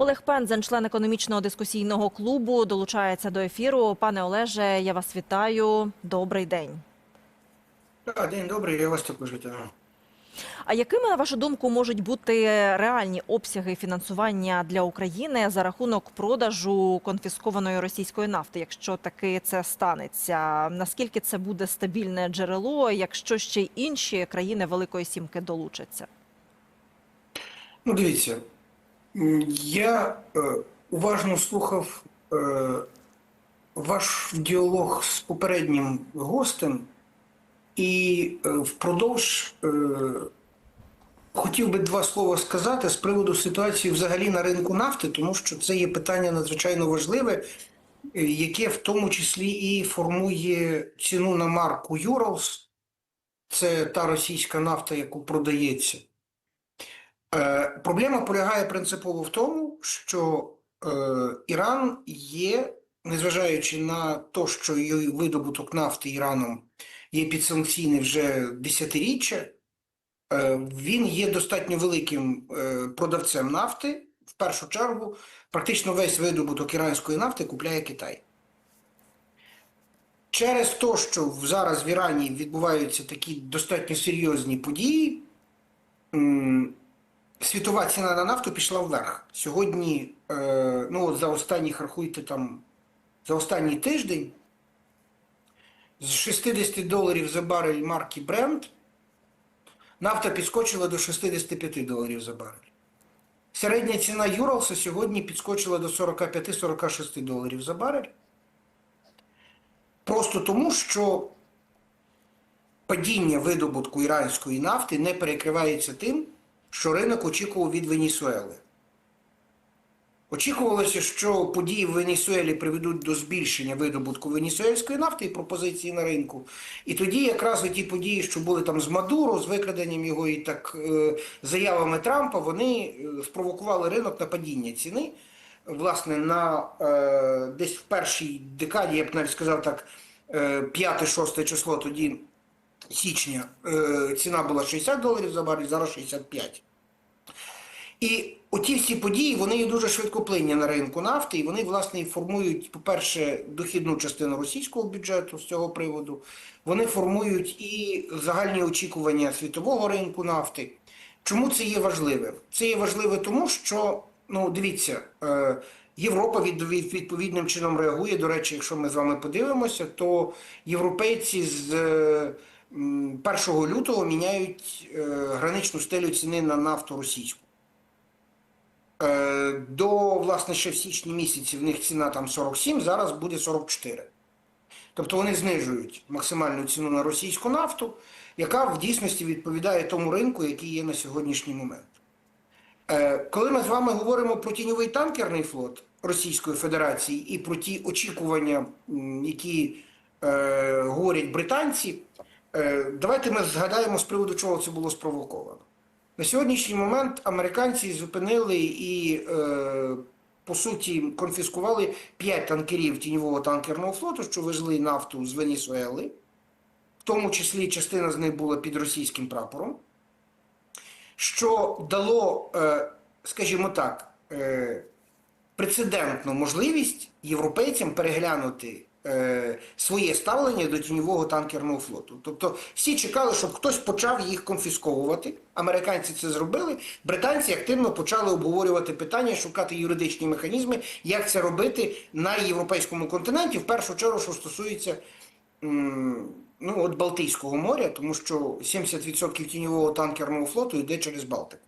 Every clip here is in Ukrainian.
Олег Пензен, член економічного дискусійного клубу, долучається до ефіру. Пане Олеже, я вас вітаю. Добрий день. Так, день добрий, я вас також вітаю. А якими, на вашу думку, можуть бути реальні обсяги фінансування для України за рахунок продажу конфіскованої російської нафти, якщо таки це станеться? Наскільки це буде стабільне джерело, якщо ще й інші країни Великої Сімки долучаться? Ну, дивіться, я е, уважно слухав е, ваш діалог з попереднім гостем, і е, впродовж хотів би два слова сказати з приводу ситуації взагалі на ринку нафти, тому що це є питання надзвичайно важливе, е, яке в тому числі і формує ціну на марку Urals. Це та російська нафта, яку продається. Е, Проблема полягає принципово в тому, що е, Іран є, незважаючи на те, що її видобуток нафти Іраном є підсанкційний вже десятиріччя, е, він є достатньо великим е, продавцем нафти. В першу чергу, практично весь видобуток іранської нафти купляє Китай. Через те, що зараз в Ірані відбуваються такі достатньо серйозні події, світова ціна на нафту пішла вверх. Сьогодні, е, ну за останніх, рахуйте там, за останній тиждень з 60 доларів за барель марки Brent нафта підскочила до 65 доларів за барель. Середня ціна Юралса сьогодні підскочила до 45-46 доларів за барель. Просто тому, що падіння видобутку іранської нафти не перекривається тим, що ринок очікував від Венесуели. Очікувалося, що події в Венесуелі приведуть до збільшення видобутку венесуельської нафти і пропозиції на ринку. І тоді якраз ті події, що були там з Мадуро, з викраденням його і так е, заявами Трампа, вони е, спровокували ринок на падіння ціни. Власне, на е, десь в першій декаді, я б навіть сказав так, е, 5-6 число тоді січня е, ціна була 60 доларів за барель, зараз 65. І оті всі події вони є дуже швидкоплинні на ринку нафти, і вони, власне, формують, по-перше, дохідну частину російського бюджету з цього приводу. Вони формують і загальні очікування світового ринку нафти. Чому це є важливим? Це є важливе тому, що, ну, дивіться, е, Європа від, від, відповідним чином реагує. До речі, якщо ми з вами подивимося, то європейці з е, 1 лютого міняють е, граничну стелю ціни на нафту російську. Е, До, власне, ще в січні місяці в них ціна там 47, зараз буде 44. Тобто вони знижують максимальну ціну на російську нафту, яка в дійсності відповідає тому ринку, який є на сьогоднішній момент. Е, Коли ми з вами говоримо про тіньовий танкерний флот Російської Федерації і про ті очікування, які говорять британці, давайте ми згадаємо з приводу чого це було спровоковано. На сьогоднішній момент американці зупинили і, е, по суті, конфіскували 5 танкерів тіньового танкерного флоту, що везли нафту з Венесуели. В тому числі частина з них була під російським прапором, що дало, е, скажімо так, е, прецедентну можливість європейцям переглянути е, своє ставлення до тіньового танкерного флоту. Тобто всі чекали, щоб хтось почав їх конфісковувати. Американці це зробили. Британці активно почали обговорювати питання, шукати юридичні механізми, як це робити на європейському континенті, в першу чергу, що стосується. Ну, от Балтійського моря, тому що 70% тіньового танкерного флоту йде через Балтику.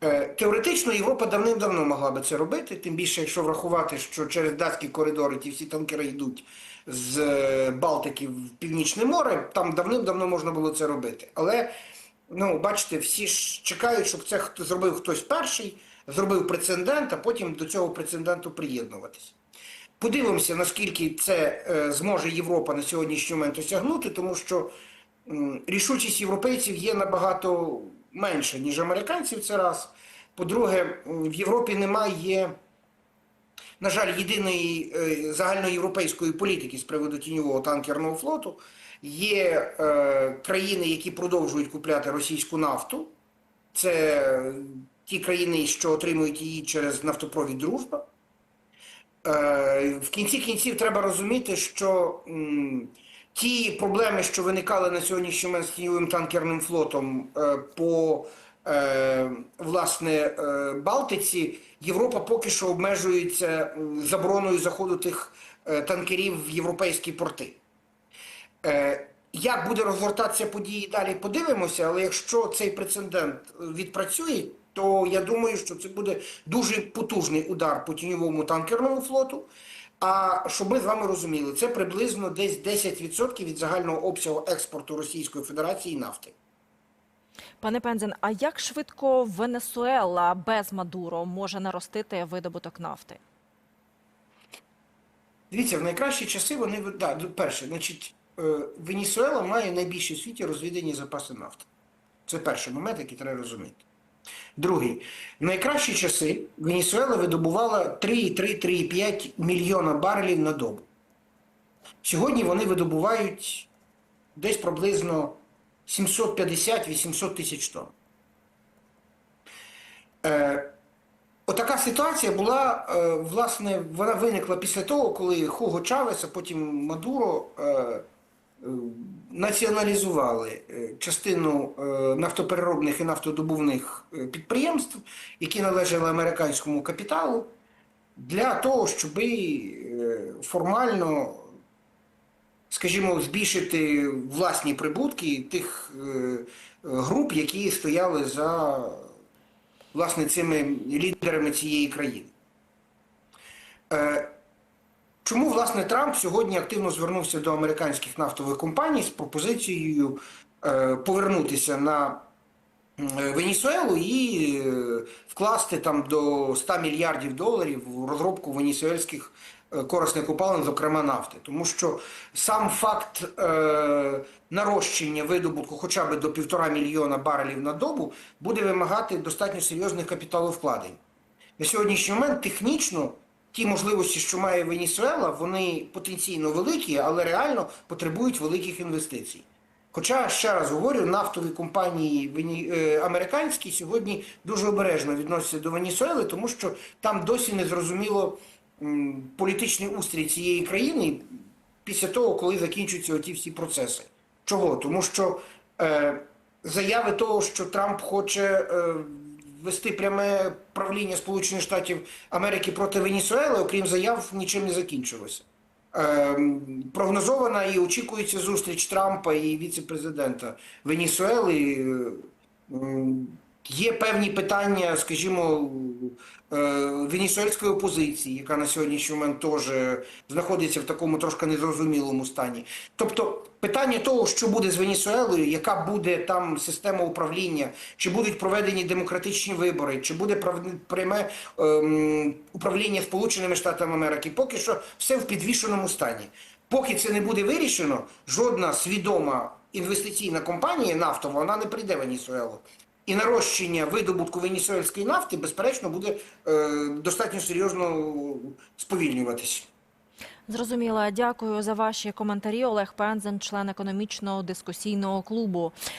Е, Теоретично Європа давним-давно могла би це робити, тим більше, якщо врахувати, що через датські коридори ті всі танкери йдуть з е, Балтики в Північне море, там давним-давно можна було це робити. Але, ну, бачите, всі ж чекають, щоб це зробив хтось перший, зробив прецедент, а потім до цього прецеденту приєднуватися. Подивимося, наскільки це е, зможе Європа на сьогоднішній момент осягнути, тому що рішучість європейців є набагато менша, ніж американців. Це раз. По-друге, в Європі немає, на жаль, єдиної е, загальноєвропейської політики з приводу тіньового танкерного флоту. Є е, країни, які продовжують купляти російську нафту. Це ті країни, що отримують її через нафтопровід Дружба. Е, В кінці кінців треба розуміти, що м, ті проблеми, що виникали на сьогоднішній момент з тіньовим танкерним флотом е, по е, власне е, Балтиці, Європа поки що обмежується забороною заходу тих танкерів в європейські порти. Як буде розгортатися події далі, подивимося, але якщо цей прецедент відпрацює, то я думаю, що це буде дуже потужний удар по тіньовому танкерному флоту. А щоб ми з вами розуміли, це приблизно десь 10% від загального обсягу експорту Російської Федерації нафти. Пане Пензен, а як швидко Венесуела без Мадуро може наростити видобуток нафти? Дивіться, в найкращі часи вони да, перше, значить, е, Венесуела має найбільші в світі розвідені запаси нафти. Це перший момент, який треба розуміти. Другий, в найкращі часи Венесуела видобувала 3,3-3,5 мільйона барелів на добу. Сьогодні вони видобувають десь приблизно 750-800 тисяч тонн. Е, Отака ситуація була, е, власне, вона виникла після того, коли Хуго Чавес, а потім Мадуро е, е, націоналізували е, частину е, нафтопереробних і нафтодобувних е, підприємств, які належали американському капіталу, для того, щоб формально, скажімо, збільшити власні прибутки тих груп, які стояли за власне цими лідерами цієї країни. Е, Чому власне Трамп сьогодні активно звернувся до американських нафтових компаній з пропозицією е, повернутися на Венесуелу і е, вкласти там до 100 мільярдів доларів в розробку венесуельських е, корисних копалин, зокрема нафти. Тому що сам факт е, нарощення видобутку хоча б до півтора мільйона барелів на добу буде вимагати достатньо серйозних капіталовкладень. На сьогоднішній момент технічно ті можливості, що має Венесуела, вони потенційно великі, але реально потребують великих інвестицій. Хоча, ще раз говорю, нафтові компанії е, американські сьогодні дуже обережно відносяться до Венесуели, тому що там досі не зрозуміло політичний устрій цієї країни після того, коли закінчуються оті всі процеси. Чого? Тому що е, заяви того, що Трамп хоче е, вести пряме правління Сполучених Штатів Америки проти Венесуели, окрім заяв, нічим не закінчилося. Ем, прогнозована і очікується зустріч Трампа і віце-президента Венесуели. Є певні питання, скажімо, е, венесуельської опозиції, яка на сьогоднішній момент теж знаходиться в такому трошки незрозумілому стані. Тобто питання того, що буде з Венесуелою, яка буде там система управління, чи будуть проведені демократичні вибори, чи буде пряме ем, управління Сполученими Штатами Америки, поки що все в підвішеному стані. Поки це не буде вирішено, жодна свідома інвестиційна компанія нафтова вона не прийде в Венесуелу. І нарощення видобутку венесуельської нафти, безперечно, буде е, достатньо серйозно сповільнюватися. Зрозуміла. Дякую за ваші коментарі. Олег Пензен, член економічного дискусійного клубу.